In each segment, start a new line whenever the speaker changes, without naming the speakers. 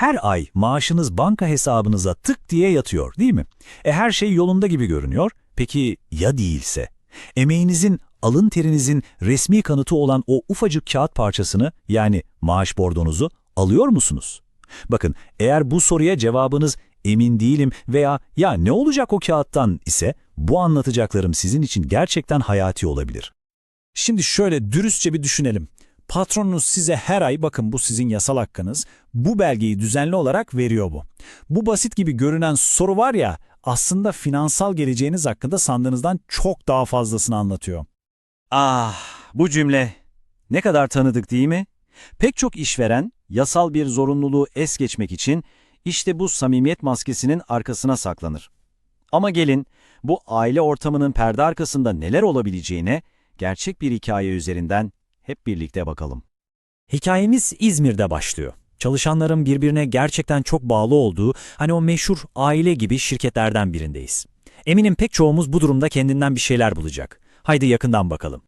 Her ay maaşınız banka hesabınıza tık diye yatıyor değil mi? E her şey yolunda gibi görünüyor. Peki ya değilse? Emeğinizin, alın terinizin resmi kanıtı olan o ufacık kağıt parçasını yani maaş bordonuzu alıyor musunuz? Bakın eğer bu soruya cevabınız emin değilim veya ya ne olacak o kağıttan ise bu anlatacaklarım sizin için gerçekten hayati olabilir.
Şimdi şöyle dürüstçe bir düşünelim. Patronunuz size her ay bakın bu sizin yasal hakkınız, bu belgeyi düzenli olarak veriyor bu. Bu basit gibi görünen soru var ya aslında finansal geleceğiniz hakkında sandığınızdan çok daha fazlasını anlatıyor.
Ah, bu cümle ne kadar tanıdık değil mi? Pek çok işveren yasal bir zorunluluğu es geçmek için işte bu samimiyet maskesinin arkasına saklanır. Ama gelin bu aile ortamının perde arkasında neler olabileceğine gerçek bir hikaye üzerinden hep birlikte bakalım.
Hikayemiz İzmir'de başlıyor. Çalışanların birbirine gerçekten çok bağlı olduğu, hani o meşhur aile gibi şirketlerden birindeyiz. Eminim pek çoğumuz bu durumda kendinden bir şeyler bulacak. Haydi yakından bakalım.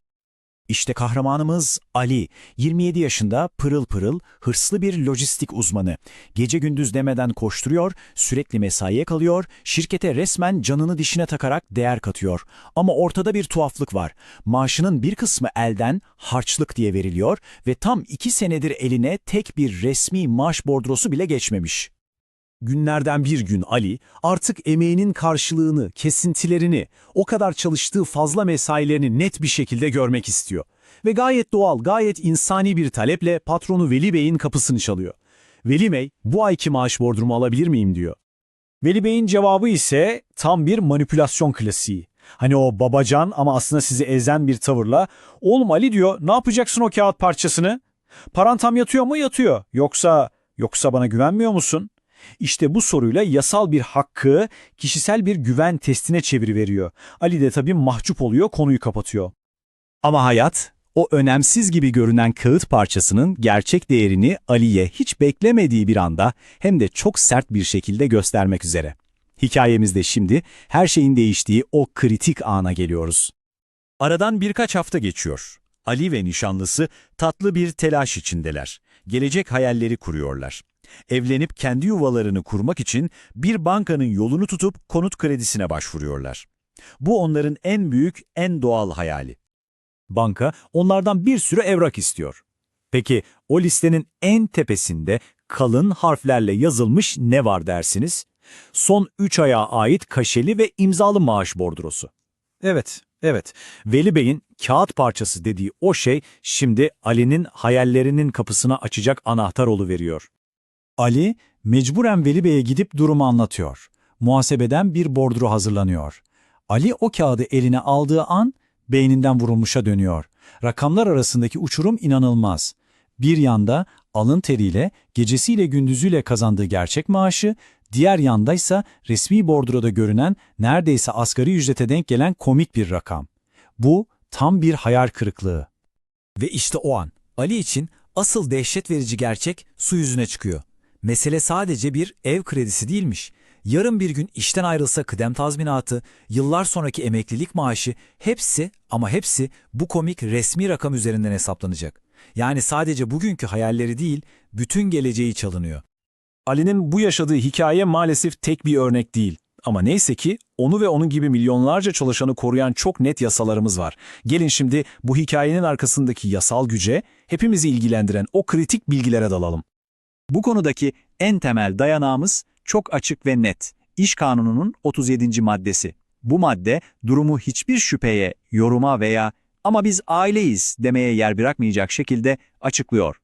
İşte kahramanımız Ali, 27 yaşında pırıl pırıl, hırslı bir lojistik uzmanı. Gece gündüz demeden koşturuyor, sürekli mesaiye kalıyor, şirkete resmen canını dişine takarak değer katıyor. Ama ortada bir tuhaflık var. Maaşının bir kısmı elden harçlık diye veriliyor ve tam iki senedir eline tek bir resmi maaş bordrosu bile geçmemiş. Günlerden bir gün Ali artık emeğinin karşılığını, kesintilerini, o kadar çalıştığı fazla mesailerini net bir şekilde görmek istiyor. Ve gayet doğal, gayet insani bir taleple patronu Veli Bey'in kapısını çalıyor. Veli Bey, bu ayki maaş bordumu alabilir miyim diyor. Veli Bey'in cevabı ise tam bir manipülasyon klasiği. Hani o babacan ama aslında sizi ezen bir tavırla, oğlum Ali diyor, ne yapacaksın o kağıt parçasını? Paran tam yatıyor mu? Yatıyor. Yoksa, yoksa bana güvenmiyor musun? İşte bu soruyla yasal bir hakkı kişisel bir güven testine çeviriveriyor. Ali de tabii mahcup oluyor, konuyu kapatıyor. Ama hayat, o önemsiz gibi görünen kağıt parçasının gerçek değerini Ali'ye hiç beklemediği bir anda hem de çok sert bir şekilde göstermek üzere. Hikayemizde şimdi her şeyin değiştiği o kritik ana geliyoruz. Aradan birkaç hafta geçiyor. Ali ve nişanlısı tatlı bir telaş içindeler. Gelecek hayalleri kuruyorlar. Evlenip kendi yuvalarını kurmak için bir bankanın yolunu tutup konut kredisine başvuruyorlar. Bu onların en büyük, en doğal hayali. Banka onlardan bir sürü evrak istiyor. Peki o listenin en tepesinde kalın harflerle yazılmış ne var dersiniz? Son 3 aya ait kaşeli ve imzalı maaş bordrosu. Evet, evet. Veli Bey'in kağıt parçası dediği o şey şimdi Ali'nin hayallerinin kapısına açacak anahtar veriyor. Ali, mecburen Veli Bey'e gidip durumu anlatıyor. Muhasebeden bir bordro hazırlanıyor. Ali o kağıdı eline aldığı an beyninden vurulmuşa dönüyor. Rakamlar arasındaki uçurum inanılmaz. Bir yanda alın teriyle, gecesiyle gündüzüyle kazandığı gerçek maaşı, diğer yandaysa resmi bordroda görünen neredeyse asgari ücrete denk gelen komik bir rakam. Bu tam bir hayal kırıklığı. Ve işte o an Ali için asıl dehşet verici gerçek su yüzüne çıkıyor. Mesele sadece bir ev kredisi değilmiş. Yarın bir gün işten ayrılsa kıdem tazminatı, yıllar sonraki emeklilik maaşı hepsi ama hepsi bu komik resmi rakam üzerinden hesaplanacak. Yani sadece bugünkü hayalleri değil, bütün geleceği çalınıyor. Ali'nin bu yaşadığı hikaye maalesef tek bir örnek değil. Ama neyse ki onu ve onun gibi milyonlarca çalışanı koruyan çok net yasalarımız var. Gelin şimdi bu hikayenin arkasındaki yasal güce, hepimizi ilgilendiren o kritik bilgilere dalalım. Bu konudaki en temel dayanağımız çok açık ve net. İş Kanunu'nun 37. maddesi. Bu madde durumu hiçbir şüpheye, yoruma veya ama biz aileyiz demeye yer bırakmayacak şekilde açıklıyor.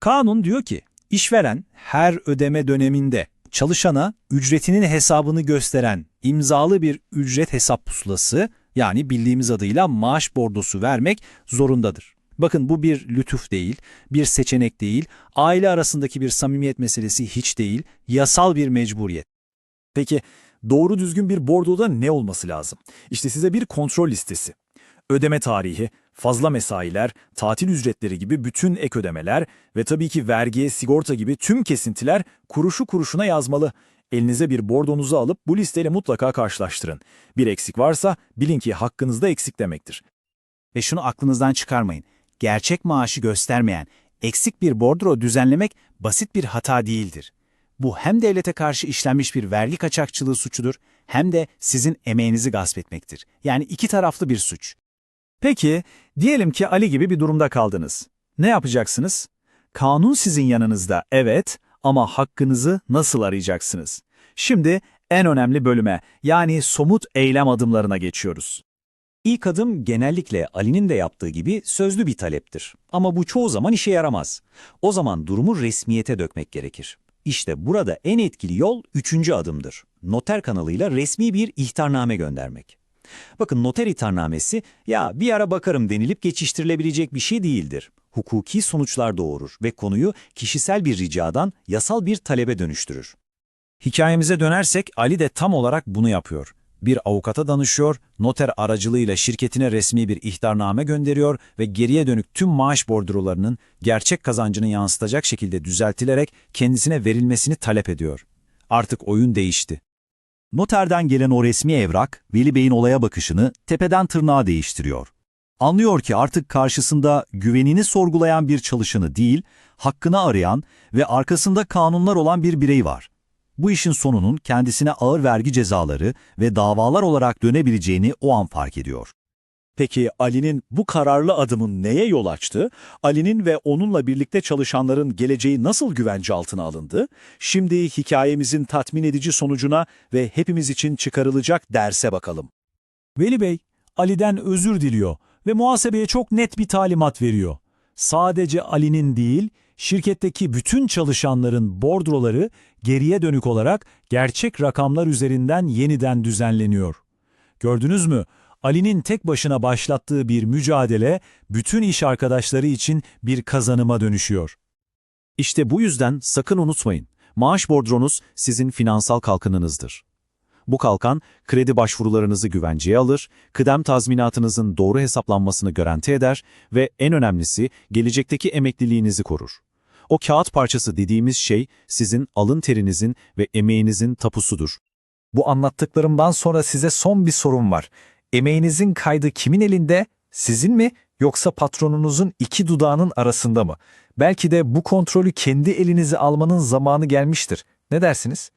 Kanun diyor ki, işveren her ödeme döneminde çalışana ücretinin hesabını gösteren imzalı bir ücret hesap pusulası yani bildiğimiz adıyla maaş bordosu vermek zorundadır. Bakın bu bir lütuf değil, bir seçenek değil, aile arasındaki bir samimiyet meselesi hiç değil, yasal bir mecburiyet. Peki doğru düzgün bir bordoda ne olması lazım? İşte size bir kontrol listesi. Ödeme tarihi, fazla mesailer, tatil ücretleri gibi bütün ek ödemeler ve tabii ki vergi, sigorta gibi tüm kesintiler kuruşu kuruşuna yazmalı. Elinize bir bordonuzu alıp bu listeyle mutlaka karşılaştırın. Bir eksik varsa bilin ki hakkınızda eksik demektir. Ve şunu aklınızdan çıkarmayın gerçek maaşı göstermeyen eksik bir bordro düzenlemek basit bir hata değildir. Bu hem devlete karşı işlenmiş bir vergi kaçakçılığı suçudur hem de sizin emeğinizi gasp etmektir. Yani iki taraflı bir suç.
Peki, diyelim ki Ali gibi bir durumda kaldınız. Ne yapacaksınız? Kanun sizin yanınızda, evet ama hakkınızı nasıl arayacaksınız? Şimdi en önemli bölüme, yani somut eylem adımlarına geçiyoruz.
İlk adım genellikle Ali'nin de yaptığı gibi sözlü bir taleptir. Ama bu çoğu zaman işe yaramaz. O zaman durumu resmiyete dökmek gerekir. İşte burada en etkili yol üçüncü adımdır. Noter kanalıyla resmi bir ihtarname göndermek. Bakın noter ihtarnamesi ya bir ara bakarım denilip geçiştirilebilecek bir şey değildir. Hukuki sonuçlar doğurur ve konuyu kişisel bir ricadan yasal bir talebe dönüştürür.
Hikayemize dönersek Ali de tam olarak bunu yapıyor. Bir avukata danışıyor, noter aracılığıyla şirketine resmi bir ihtarname gönderiyor ve geriye dönük tüm maaş bordrolarının gerçek kazancını yansıtacak şekilde düzeltilerek kendisine verilmesini talep ediyor. Artık oyun değişti.
Noterden gelen o resmi evrak, Veli Bey'in olaya bakışını tepeden tırnağa değiştiriyor. Anlıyor ki artık karşısında güvenini sorgulayan bir çalışanı değil, hakkını arayan ve arkasında kanunlar olan bir birey var. Bu işin sonunun kendisine ağır vergi cezaları ve davalar olarak dönebileceğini o an fark ediyor.
Peki Ali'nin bu kararlı adımın neye yol açtı? Ali'nin ve onunla birlikte çalışanların geleceği nasıl güvence altına alındı? Şimdi hikayemizin tatmin edici sonucuna ve hepimiz için çıkarılacak derse bakalım.
Veli Bey, Ali'den özür diliyor ve muhasebeye çok net bir talimat veriyor. Sadece Ali'nin değil, şirketteki bütün çalışanların bordroları geriye dönük olarak gerçek rakamlar üzerinden yeniden düzenleniyor. Gördünüz mü? Ali'nin tek başına başlattığı bir mücadele bütün iş arkadaşları için bir kazanıma dönüşüyor.
İşte bu yüzden sakın unutmayın, maaş bordronuz sizin finansal kalkanınızdır. Bu kalkan, kredi başvurularınızı güvenceye alır, kıdem tazminatınızın doğru hesaplanmasını garanti eder ve en önemlisi gelecekteki emekliliğinizi korur. O kağıt parçası dediğimiz şey sizin alın terinizin ve emeğinizin tapusudur.
Bu anlattıklarımdan sonra size son bir sorum var. Emeğinizin kaydı kimin elinde? Sizin mi yoksa patronunuzun iki dudağının arasında mı? Belki de bu kontrolü kendi elinize almanın zamanı gelmiştir. Ne dersiniz?